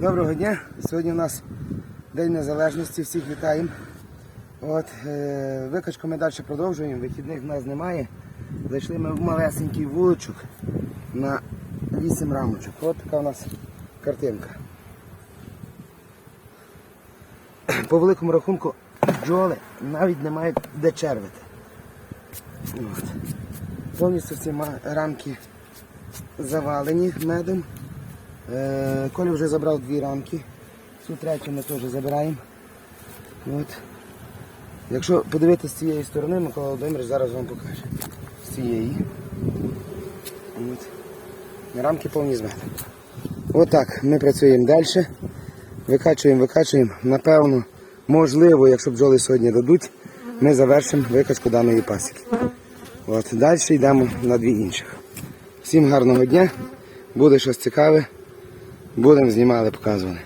Доброго дня. Сьогодні у нас День Незалежності, всіх вітаємо. От, е, викачку ми далі продовжуємо, вихідних в нас немає. Зайшли ми в малесенький вуличок на 8 рамочок. От така у нас картинка. По великому рахунку бджоли навіть не мають де червити. От. Повністю всі рамки завалені медом. Е, Коля вже забрав дві рамки. Цю третю ми теж забираємо. От. Якщо подивитися з цієї сторони, Микола Володимирович зараз вам покаже. З цієї. От. Рамки повні з. Отак ми працюємо далі. Викачуємо, викачуємо. Напевно, можливо, якщо бджоли сьогодні дадуть, ми завершимо викачку даної пасіки. От, далі йдемо на дві інших. Всім гарного дня. Буде щось цікаве. Будемо знімали, показували.